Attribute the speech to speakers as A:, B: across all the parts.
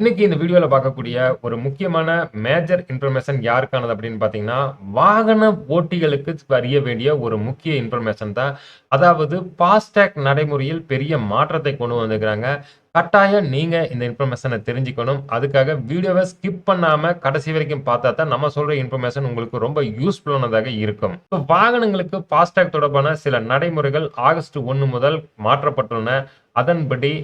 A: இன்னைக்கு இந்த வீடியோவில் பார்க்கக்கூடிய ஒரு முக்கியமான மேஜர் இன்ஃபர்மேஷன் யாருக்கானது அப்படின்னு பார்த்தீங்கன்னா வாகன ஓட்டிகளுக்கு அறிய வேண்டிய ஒரு முக்கிய இன்ஃபர்மேஷன் தான். அதாவது ஃபாஸ்டேக் நடைமுறையில் பெரிய மாற்றத்தை கொண்டு வந்திருக்கிறாங்க. கட்டாயம் நீங்கள் இந்த இன்ஃபர்மேஷனை தெரிஞ்சுக்கணும். அதுக்காக வீடியோவை ஸ்கிப் பண்ணாமல் கடைசி வரைக்கும் பார்த்தா தான் நம்ம சொல்கிற இன்ஃபர்மேஷன் உங்களுக்கு ரொம்ப யூஸ்ஃபுல்லானதாக இருக்கும். ஸோ வாகனங்களுக்கு ஃபாஸ்டேக் தொடர்பான சில நடைமுறைகள் ஆகஸ்ட் ஒன்று முதல் மாற்றப்பட்டுள்ளன. அதன்படி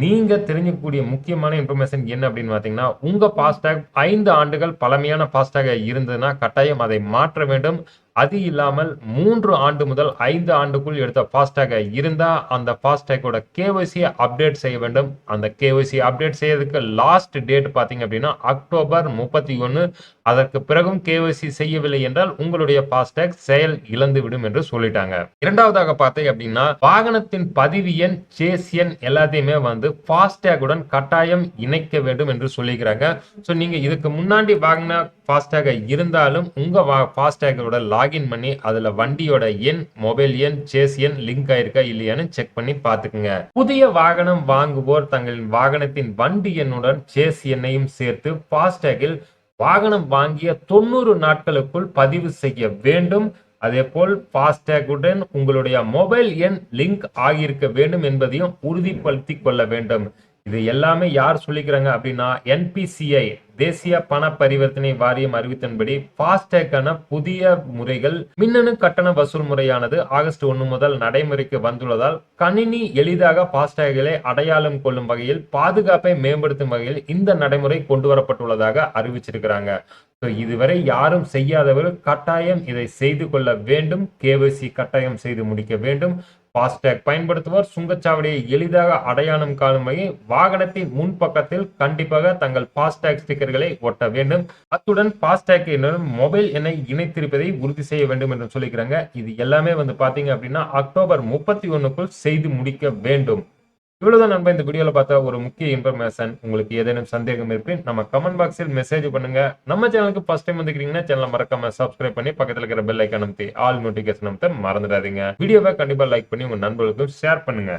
A: நீங்க தெரிஞ்சக்கூடிய முக்கியமான இன்ஃபர்மேஷன் என்ன அப்படின்னு பார்த்தீங்கன்னா உங்க ஃபாஸ்டாக் ஐந்து ஆண்டுகள் பழமையான ஃபாஸ்டாக இருந்ததுன்னா கட்டாயம் அதை மாற்ற வேண்டும். அது இல்லாமல் மூன்று ஆண்டு முதல் ஐந்து ஆண்டுக்குள் எடுத்த ஃபாஸ்டேக் இருந்தால் அந்த ஃபாஸ்டேக்கோட கேஒய்சியை அப்டேட் செய்ய வேண்டும். அந்த கேஒய்சி அப்டேட் செய்யறதுக்கு லாஸ்ட் டேட் பார்த்தீங்க அப்படின்னா அக்டோபர் முப்பத்தி ஒன்று அதற்கு பிறகும் கேஒய்சி செய்யவில்லை என்றால் உங்களுடைய ஃபாஸ்டேக் செயல் இழந்து விடும் என்று சொல்லிட்டாங்க. இரண்டாவதாக பார்த்தீங்க அப்படின்னா வாகனத்தின் பதிவு எண் சேஸ் எண் எல்லாத்தையுமே வந்து ஃபாஸ்டேக்குடன் கட்டாயம் இணைக்க வேண்டும் என்று சொல்லிக்கிறாங்க. ஸோ நீங்கள் இதுக்கு முன்னாடி வாங்கின ஃபாஸ்டேக் இருந்தாலும் உங்கள் ஃபாஸ்டேக்கோட லாக் லாகின் பண்ணி அதுல வண்டியோட எண் மொபைல் எண் சேஸ் எண் லிங்க் ஆயிருக்கா இல்லையான்னு செக் பண்ணி பார்த்துக்குங்க. புதிய வாகனம் வாங்குவோர் தங்களின் வாகனத்தின் வண்டி எண்ணுடன் சேஸ் எண்ணையும் சேர்த்து ஃபாஸ்டேகில் வாகனம் வாங்கிய தொண்ணூறு நாட்களுக்குள் பதிவு செய்ய வேண்டும். அதே போல் ஃபாஸ்டேகுடன் உங்களுடைய மொபைல் எண் லிங்க் ஆகியிருக்க வேண்டும் என்பதையும் உறுதிப்படுத்தி கொள்ள வேண்டும். இது எல்லாமே யார் சொல்லிக்கிறாங்க அப்படின்னா என்பிசிஐ தேசிய பண பரிவர்த்தனை வாரியம் அறிவித்தன்படி ஃபாஸ்டேக்கான புதிய முறைகள் மின்னணு கட்டண வசூல் முறையானது ஆகஸ்ட் ஒன்று முதல் நடைமுறைக்கு வந்துள்ளதால் கணினி எளிதாக ஃபாஸ்டேகளை அடையாளம் கொள்ளும் வகையில் பாதுகாப்பை மேம்படுத்தும் வகையில் இந்த நடைமுறை கொண்டு வரப்பட்டுள்ளதாக அறிவிச்சிருக்கிறாங்க. ஸோ இதுவரை யாரும் செய்யாதவர்கள் கட்டாயம் இதை செய்து கொள்ள வேண்டும். கேவைசி கட்டாயம் செய்து முடிக்க வேண்டும். ஃபாஸ்டேக் பயன்படுத்துவோர் சுங்கச்சாவடியை எளிதாக அடையாளம் காணும் வகையில் வாகனத்தின் முன்பக்கத்தில் கண்டிப்பாக தங்கள் ஃபாஸ்டேக் ஸ்டிக்கர்களை ஒட்ட வேண்டும். அத்துடன் ஃபாஸ்டேக் மொபைல் எண்ணை இணைத்திருப்பதை உறுதி செய்ய வேண்டும் என்று சொல்லிக்கிறாங்க. இது எல்லாமே வந்து பார்த்தீங்க அப்படின்னா அக்டோபர் முப்பத்தி ஒன்றுக்குள் செய்து முடிக்க வேண்டும். இவ்வளவுதான் நண்பா இந்த வீடியோவில் பார்த்த ஒரு முக்கிய இன்ஃபர்மேஷன் உங்களுக்கு ஏதேனும் சந்தேகம் இருக்கு நம்ம கமெண்ட் பாக்ஸில் மெசேஜ் பண்ணுங்க. நம்ம சேனலுக்கு ஃபர்ஸ்ட் டைம் வந்துக்கிறீங்கன்னா சேனலை மறக்காம சப்ஸ்கிரைப் பண்ணி பக்கத்துல இருக்கிற பெல் ஐக்கான் அமைத்து ஆல் நோட்டிபிகேஷன் அமைத்து மறந்துடாதீங்க. வீடியோவை கண்டிப்பா லைக் பண்ணி உங்க நண்பர்களுக்கும் ஷேர் பண்ணுங்க.